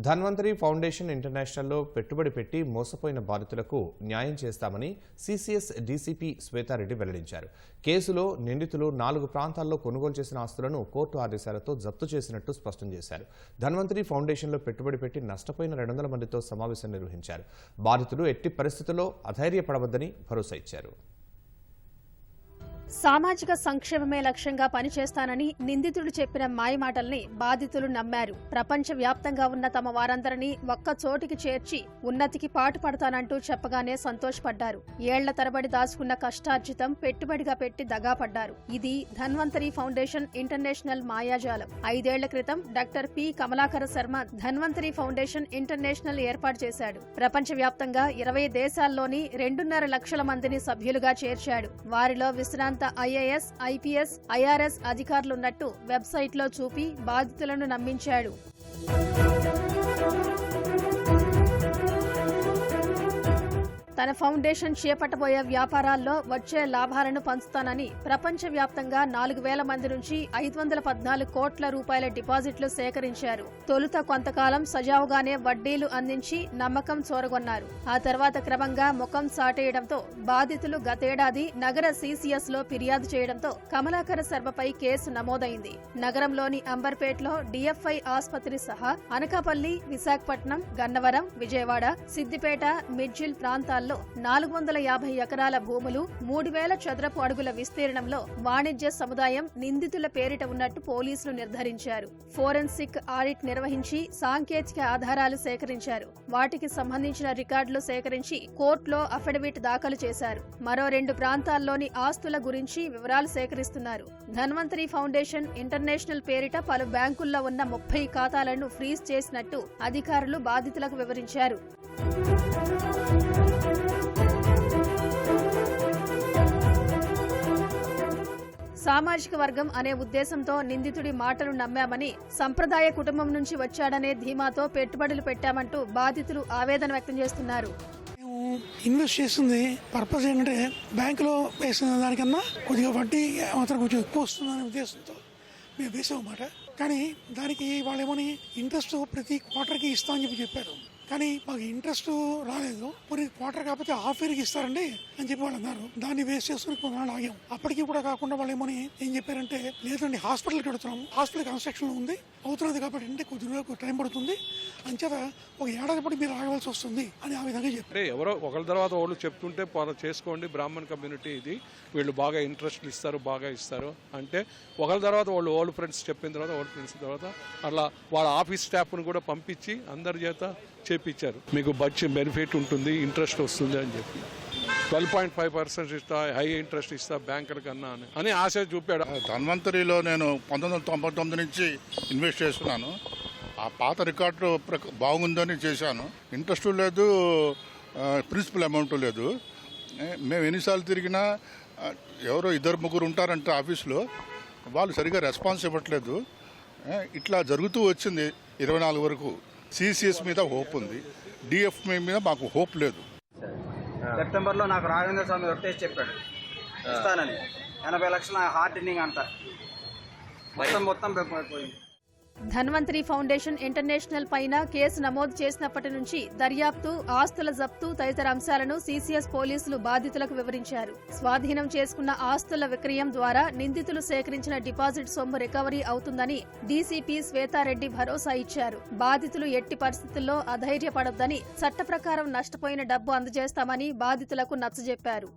Dhanvantari foundation ఇంటర్నేషనల్లో పెట్టుబడి పెట్టి మోసపోయిన బాధితులకు న్యాయం చేస్తామని సీసీఎస్ డీసీపీ శ్వేతారెడ్డి వెల్లడించారు. కేసులో నిందితులు నాలుగు ప్రాంతాల్లో కొనుగోలు చేసిన ఆస్తులను కోర్టు ఆదేశాలతో జప్తు చేసినట్టు స్పష్టం చేశారు. ధన్వంతరి ఫౌండేషన్లో పెట్టుబడి పెట్టి నష్టపోయిన రెండు వందల మందితో సమావేశం నిర్వహించారు. బాధితులు ఎట్టి పరిస్థితుల్లో అధైర్యపడవద్దని భరోసా ఇచ్చారు. సామాజిక సంక్షేమమే లక్ష్యంగా పనిచేస్తానని నిందితుడు చెప్పిన మాయమాటల్ని బాధితులు నమ్మారు. ప్రపంచ వ్యాప్తంగా ఉన్న తమ వారందరినీ ఒక్క చోటికి చేర్చి ఉన్నతికి పాటుపడతానంటూ చెప్పగానే సంతోషపడ్డారు. ఏళ్ళ తరబడి దాచుకున్న కష్టార్జితం పెట్టుబడిగా పెట్టి దగాపడ్డారు ఇది ధన్వంతరి ఫౌండేషన్ ఇంటర్నేషనల్ మాయాజాలం. ఐదేళ్ళ క్రితం doctor P. Kamalakara Sharma Dhanvantari foundation international ఏర్పాటు చేశాడు. ప్రపంచ వ్యాప్తంగా ఇరవై దేశాల్లోని రెండున్నర లక్షల మందిని సభ్యులుగా చేర్చాడు. వారిలో విశ్రాంత ఐఏఎస్ ఐపీఎస్ ఐఆర్ఎస్ అధికారులున్నట్టు వెబ్సైట్లో చూపి బాధితులను నమ్మించాడు. తన ఫౌండేషన్ చేపట్టబోయే వ్యాపారాల్లో వచ్చే లాభాలను పంచుతానని ప్రపంచవ్యాప్తంగా నాలుగు వేల మంది నుంచి ఐదు వందల పద్నాలుగు కోట్ల రూపాయల డిపాజిట్లు సేకరించారు. తొలుత కొంతకాలం సజావుగానే వడ్డీలు అందించి నమ్మకం చోరగొన్నారు. ఆ తర్వాత క్రమంగా ముఖం సాటేయడంతో బాధితులు గతేడాది నగర సీసీఎస్లో ఫిర్యాదు చేయడంతో కమలాకర శర్మపై కేసు నమోదైంది. నగరంలోని అంబర్పేటలో డిఎఫ్ఐ ఆసుపత్రి సహా అనకాపల్లి విశాఖపట్నం గన్నవరం విజయవాడ సిద్దిపేట మిడ్జిల్ ప్రాంతాల్లో నాలుగు వందల యాభై ఎకరాల భూములు మూడు వేల చదరపు అడుగుల విస్తీర్ణంలో వాణిజ్య సముదాయం నిందితుల పేరిట ఉన్నట్టు పోలీసులు నిర్ధారించారు. ఫోరెన్సిక్ ఆడిట్ నిర్వహించి సాంకేతిక ఆధారాలు సేకరించారు. వాటికి సంబంధించిన రికార్డులు సేకరించి కోర్టులో అఫిడవిట్ దాఖలు చేశారు. మరో రెండు ప్రాంతాల్లోని ఆస్తుల గురించి వివరాలు సేకరిస్తున్నారు. ధన్వంతరి ఫౌండేషన్ ఇంటర్నేషనల్ పేరిట పలు బ్యాంకుల్లో ఉన్న ముప్పై ఖాతాలను ఫ్రీజ్ చేసినట్టు అధికారులు బాధితులకు వివరించారు. సామాజిక వర్గం అనే ఉద్దేశంతో నిందితుడి మాటలు నమ్మామని సంప్రదాయ కుటుంబం నుంచి వచ్చాడనే ధీమాతో పెట్టుబడులు పెట్టామంటూ బాధితులు ఆవేదన వ్యక్తం చేస్తున్నారు. మేము ఇన్వెస్ట్ చేస్తుంది పర్పస్ ఏంటంటే బ్యాంకులో వేసిన దానికన్నా కొద్దిగా వడ్డీ మాత్రం కొంచెం ఎక్కువ వస్తుందనే ఉద్దేశంతో మేము వేసామన్నమాట. కానీ దానికి వాళ్ళేమని ఇంట్రెస్ట్ ప్రతి క్వార్టర్కి ఇస్తామని చెప్పి చెప్పారు. కానీ మాకు ఇంట్రెస్ట్ రాలేదు. మరి క్వార్టర్ కాకపోతే హాఫ్ ఇయర్కి ఇస్తారండి అని చెప్పి వాళ్ళు అన్నారు. దాన్ని వేస్ట్ చేసుకుని కొన్నాళ్ళు ఆగాం. అప్పటికి కూడా కాకుండా వాళ్ళు ఏమని ఏం చెప్పారంటే లేదండి హాస్పిటల్కి వెళుతున్నాము హాస్పిటల్ కన్స్ట్రక్షన్ ఉంది. అవుతున్నది కాబట్టి అంటే కొద్ది రోజులు టైం పడుతుంది. అంచేత ఒక ఏడాది పాటు మీరు ఆగవలసి వస్తుంది అని ఆ విధంగా చెప్పారు. ఎవరో ఒకరి తర్వాత వాళ్ళు చెప్తుంటే చేసుకోండి బ్రాహ్మణ్ కమ్యూనిటీ ఇది. వీళ్ళు బాగా ఇంట్రెస్ట్ ఇస్తారు బాగా ఇస్తారు అంటే ఒకరి తర్వాత వాళ్ళు ఓల్డ్ ఫ్రెండ్స్ చెప్పిన తర్వాత ఓల్డ్ ఫ్రెండ్స్ తర్వాత అలా వాళ్ళ ఆఫీస్ స్టాఫ్ను కూడా పంపించి అందరి చేత చేపించారు మీకు బడ్జెట్ బెనిఫిట్ ఉంటుంది ఇంట్రెస్ట్ వస్తుంది అని చెప్పి. ట్వెల్వ్ పాయింట్ ఫైవ్ పర్సెంట్ ఇస్తా హై ఇంట్రెస్ట్ ఇస్తా బ్యాంకుల కన్నా అని. అని ఆశ చూపాడు. ధన్వంతరిలో నేను పంతొమ్మిది వందల తొంభై తొమ్మిది నుంచి ఇన్వెస్ట్ చేస్తున్నాను. ఆ పాత రికార్డు బాగుందని చేశాను. ఇంట్రెస్ట్ లేదు ప్రిన్సిపల్ అమౌంట్ లేదు. మేము ఎన్నిసార్లు తిరిగినా ఎవరో ఇద్దరు ముగ్గురు ఉంటారంట ఆఫీస్లో. వాళ్ళు సరిగా రెస్పాన్స్ ఇవ్వట్లేదు. ఇట్లా జరుగుతూ వచ్చింది ఇరవై నాలుగు వరకు. సిసిఎస్ మీద హోప్ ఉంది. డిఎఫ్ మీద మాకు హోప్ లేదు. సెప్టెంబర్లో నాకు రాఘవేంద్ర స్వామి ఒట్టేసి చెప్పాడు. ఇస్తానని. ఎనభై లక్షల హార్డెనింగ్ అంట. మొత్తం మొత్తం పోయింది ధన్వంతరి ఫౌండేషన్ ఇంటర్నేషనల్ పైన కేసు నమోదు చేసినప్పటి నుంచి దర్యాప్తు ఆస్తుల జప్తు తదితర అంశాలను సీసీఎస్ పోలీసులు బాధితులకు వివరించారు. స్వాధీనం చేసుకున్న ఆస్తుల విక్రయం ద్వారా నిందితులు సేకరించిన డిపాజిట్ సొమ్ము రికవరీ అవుతుందని డీసీపీ శ్వేతారెడ్డి భరోసా ఇచ్చారు. బాధితులు ఎట్టి పరిస్థితుల్లో అధైర్యపడొద్దని చట్ట ప్రకారం నష్టపోయిన డబ్బు అందజేస్తామని బాధితులకు నచ్చజెప్పారు.